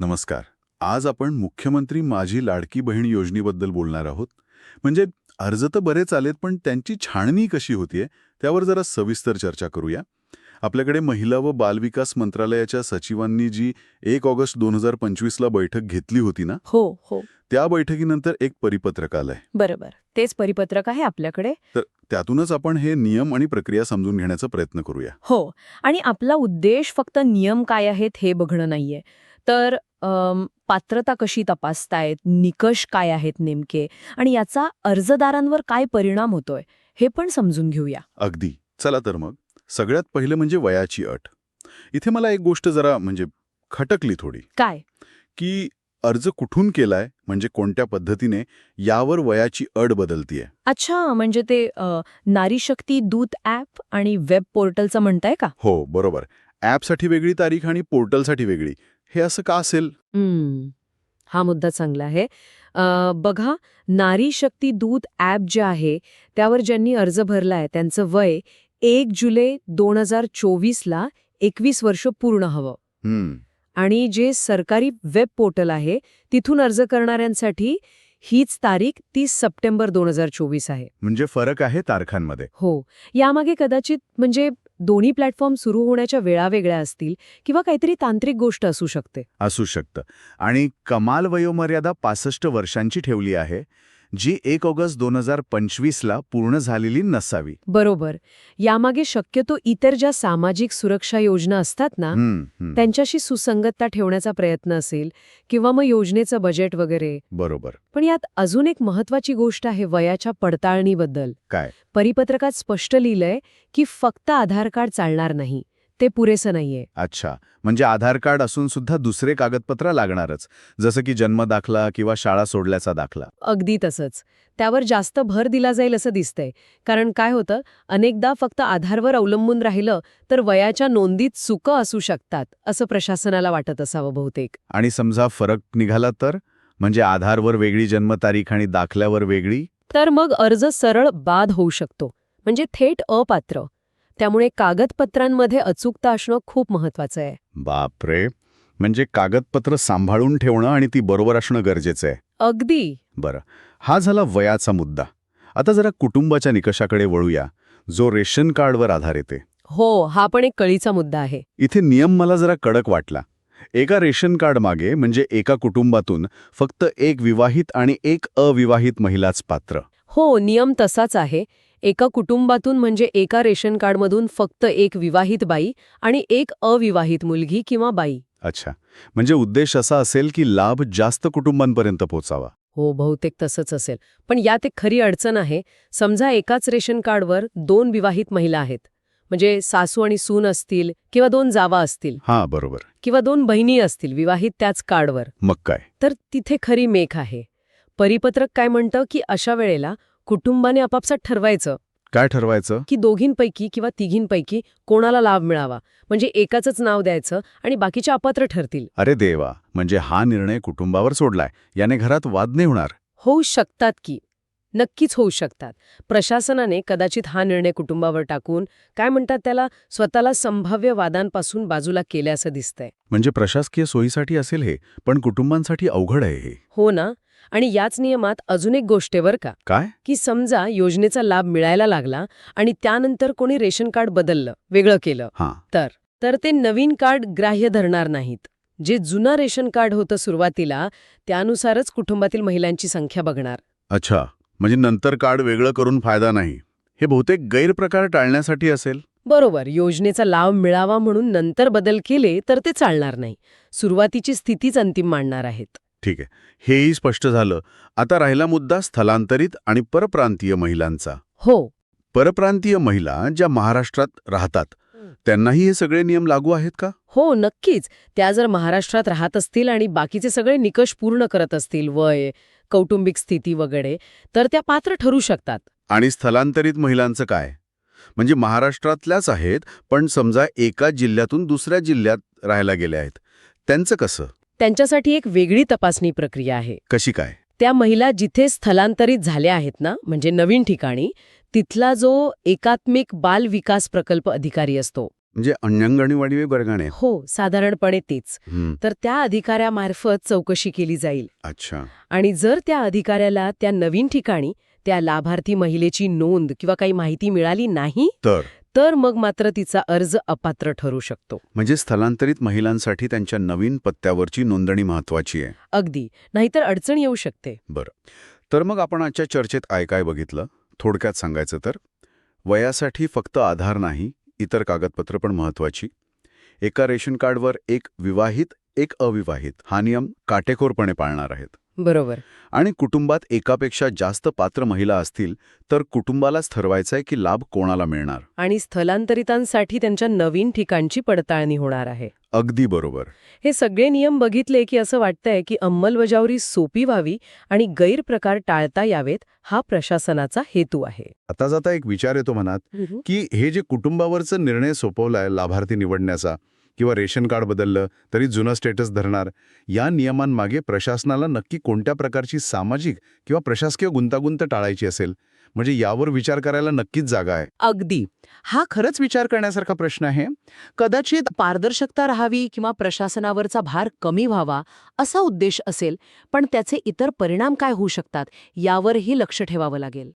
नमस्कार. आज आपण मुख्यमंत्री माझी लाडकी बहीण योजनेबद्दल बोलणार आहोत. म्हणजे अर्ज तर बरेच आलेत पण त्यांची छाननी कशी होतीये त्यावर जरा सविस्तर चर्चा करूया. आपल्याकडे महिला व बालविकास मंत्रालयाच्या सचिवांनी जी एक ऑगस्ट दोन हजार पंचवीसला बैठक घेतली होती ना? हो हो. त्या बैठकीनंतर एक परिपत्रक आलंय. बरोबर. तेच परिपत्रक आहे आपल्याकडे. तर त्यातूनच आपण हे नियम आणि प्रक्रिया समजून घेण्याचा प्रयत्न करूया. हो. आणि आपला उद्देश फक्त नियम काय आहेत हे बघणं नाहीये. तर पात्रता कशी तपासतायत? निकष काय आहेत नेमके? आणि याचा अर्जदारांवर काय परिणाम होतोय? हे पण समजून घेऊया. अगदी. चला तर मग. सगळ्यात पहिलं म्हणजे वयाची अट. इथे मला एक गोष्ट जरा म्हणजे खटकली थोडी. काय? की अर्ज कुठून केलाय? म्हणजे कोणत्या पद्धतीने? यावर वयाची अट बदलतीये. अच्छा म्हणजे ते नारी शक्ती दूत ॲप आणि वेब पोर्टलचं म्हणताय का? हो बरोबर. ॲपसाठी वेगळी तारीख आणि पोर्टलसाठी वेगळी. हे असं का असेल. हा मुद्दा चांगला आहे. बघा नारी शक्ती दूत ॲप जे आहे त्यावर ज्यांनी अर्ज भरलाय त्यांचं वय एक जुलै दोन हजार चोवीसला एकवीस वर्ष पूर्ण हवं. आणि जे सरकारी वेब पोर्टल आहे तिथून अर्ज करणाऱ्यांसाठी हीच तारीख तीस सप्टेंबर दोन हजार चोवीस आहे. म्हणजे फरक आहे तारखांमध्ये. हो. यामागे कदाचित म्हणजे दोन्ही प्लॅटफॉर्म सुरू होण्याच्या वेळा वेगळ्या असतील किंवा काहीतरी तांत्रिक गोष्ट असू शकते. असू शकतं. आणि कमाल वयोमर्यादा पासष्ट वर्षांची ठेवली आहे. जी एक ऑगस्ट दोन हजार पंचवीसला पूर्ण झालेली नसावी. बरोबर. यामागे शक्यतो इतर ज्या सामाजिक सुरक्षा योजना असतात ना. त्यांच्याशी सुसंगतता ठेवण्याचा प्रयत्न असेल किंवा मग योजनेचं बजेट वगैरे. बरोबर. पण यात अजून एक महत्वाची गोष्ट आहे वयाच्या पडताळणीबद्दल. काय? परिपत्रकात स्पष्ट लिहिलंय की फक्त आधार कार्ड चालणार नाही. ते पुरेसं नाहीये. अच्छा. म्हणजे आधार कार्ड असून सुद्धा दुसरे कागदपत्र लागणारच. जसं की जन्म दाखला किंवा शाळा सोडल्याचा दाखला. अगदी तसंच. त्यावर जास्त भर दिला जाईल असं दिसतंय. कारण काय होतं? अनेकदा फक्त आधारवर अवलंबून राहिलं तर वयाच्या नोंदीत चुकं असू शकतात असं प्रशासनाला वाटत असावं बहुतेक. आणि समजा फरक निघाला तर? म्हणजे आधारवर वेगळी जन्मतारीख आणि दाखल्यावर वेगळी? तर मग अर्ज सरळ बाद होऊ शकतो. म्हणजे थेट अपात्र. त्यामुळे कागदपत्रांमध्ये अचूकता असणं खूप महत्वाचं आहे. बापरे! म्हणजे कागदपत्र सांभाळून ठेवणं आणि ती बरोबर असणं गरजेचं आहे. अगदी. बरं हा झाला वयाचा मुद्दा. आता जरा कुटुंबाच्या निकषाकडे वळूया. जो रेशन कार्डवर आधारित आहे हो हा पण एक कळीचा मुद्दा आहे. इथे नियम मला जरा कडक वाटला. एका रेशन कार्ड मागे म्हणजे एका कुटुंबातून फक्त एक विवाहित आणि एक अविवाहित महिलाच पात्र. हो नियम तसाच आहे. एका कुटुंबातून म्हणजे एका रेशन कार्डमधून फक्त एक विवाहित बाई आणि एक अविवाहित मुलगी किंवा बाई. अच्छा. म्हणजे उद्देश असा असेल की लाभ जास्त कुटुंबांपर्यंत पोचावा. हो बहुतेक तसंच असेल. पण यात एक खरी अडचण आहे. समजा एकाच रेशन कार्डवर दोन विवाहित महिला आहेत. म्हणजे सासू आणि सून असतील किंवा दोन जावा असतील. हां बरोबर. किंवा दोन बहिणी असतील विवाहित त्याच कार्डवर. मग काय? तर तिथे खरी मेख आहे. परिपत्रक काय म्हणतं की अशा वेळेला कुटुंबाने आपापसात ठरवायचं. काय ठरवायचं? की दोघींपैकी किंवा तिघींपैकी कोणाला लाभ मिळावा. म्हणजे एकाचंच नाव द्यायचं आणि बाकीच्या अपात्र ठरतील. अरे देवा! म्हणजे हा निर्णय कुटुंबावर सोडलाय. याने घरात वाद नाही होणार. होऊ शकतात की. नक्कीच होऊ शकतात. प्रशासनाने कदाचित हा निर्णय कुटुंबावर टाकून काय म्हणतात त्याला स्वतःला संभाव्य वादांपासून बाजूला केल्याचं दिसतंय. म्हणजे प्रशासकीय सोयीसाठी असेल हे पण कुटुंबांसाठी अवघड आहे हे. हो ना? आणि याच नियमात अजून एक गोष्ट आहे बरं का. काय? की समजा योजनेचा लाभ मिळायला लागला आणि त्यानंतर कोणी रेशन कार्ड बदललं वेगळं केलं हां. तर? तर ते नवीन कार्ड ग्राह्य धरणार नाहीत. जे जुनं रेशन कार्ड होतं सुरुवातीला त्यानुसारच कुटुंबातील महिलांची संख्या बघणार. अच्छा. म्हणजे नंतर कार्ड वेगळं करून फायदा नाही. हे बहुतेक गैरप्रकार टाळण्यासाठी असेल. बरोबर योजनेचा लाभ मिळावा म्हणून नंतर बदल केले तर ते चालणार नाही. सुरुवातीची स्थितीच अंतिम मांडणार आहेत. ठीक आहे. हेही स्पष्ट झालं. आता राहिला मुद्दा स्थलांतरित आणि परप्रांतीय महिलांचा. हो. परप्रांतीय महिला ज्या महाराष्ट्रात राहतात त्यांनाही हे सगळे नियम लागू आहेत का? हो नक्कीच. त्या जर महाराष्ट्रात राहत असतील आणि बाकीचे सगळे निकष पूर्ण करत असतील वय कौटुंबिक स्थिती वगैरे तर त्या पात्र ठरू शकतात. आणि स्थलांतरित महिलांचं काय? म्हणजे महाराष्ट्रातल्याच आहेत पण समजा एका जिल्ह्यातून दुसऱ्या जिल्ह्यात राहायला गेल्या आहेत. त्यांचं कसं? त्यांच्यासाठी एक वेगळी तपासणी प्रक्रिया आहे. कशी काय? त्या महिला जिथे स्थलांतरित झाल्या आहेत ना म्हणजे नवीन ठिकाणी तिथला जो एकात्मिक बाल विकास प्रकल्प अधिकारी असतो म्हणजे अंगणवाडी वर्गाने. हो साधारणपणे तेच. तर त्या अधिकाऱ्यामार्फत चौकशी केली जाईल. अच्छा. आणि जर त्या अधिकाऱ्याला त्या नवीन ठिकाणी त्या लाभार्थी महिलेची नोंद किंवा काही माहिती मिळाली नाही तर? तर मग मात्र तिचा अर्ज अपात्र ठरू शकतो. म्हणजे स्थलांतरित महिलांसाठी त्यांच्या नवीन पत्त्यावरची नोंदणी महत्वाची आहे. अगदी. नाहीतर अडचण येऊ शकते. तर मग आपण आजच्या चर्चेत काय काय बघितलं? थोडक्यात सांगायचं तर? वयासाठी फक्त आधार नाही इतर कागदपत्र पण महत्वाची. एका रेशन कार्डवर एक विवाहित एक अविवाहित. हा नियम काटेकोरपणे पाळणार आहेत. बरोबर. आणि कुटुंबात एकापेक्षा जास्त पात्र महिला असतील तर कुटुंबालाच ठरवायचं आहे की लाभ कोणाला मिळणार? आणि स्थलांतरितांसाठी त्यांच्या नवीन ठिकाणची पडताळणी होणार आहे. अगदी बरोबर. हे सगळे नियम बघितले की असं वाटतंय की अंमलबजावणी सोपी व्हावी आणि गैरप्रकार टाळता यावेत हा प्रशासनाचा हेतू आहे. आता जाता एक विचार येतो मनात की हे जे कुटुंबावरचा निर्णय सोपवलाय लाभार्थी निवडण्याचा किंवा रेशन कार्ड बदललं तरी जुनं स्टेटस धरणार. या नियमांमागे प्रशासनाला नक्की कोणत्या प्रकारची सामाजिक किंवा प्रशासकीय गुंतागुंत टाळायची असेल? म्हणजे यावर विचार करायला नक्कीच जागा आहे. अगदी. हा खरंच विचार करण्यासारखा प्रश्न आहे. कदाचित पारदर्शकता राहावी किंवा प्रशासनावरचा भार कमी व्हावा असा उद्देश असेल पण त्याचे इतर परिणाम काय होऊ शकतात यावरही लक्ष ठेवावं लागेल.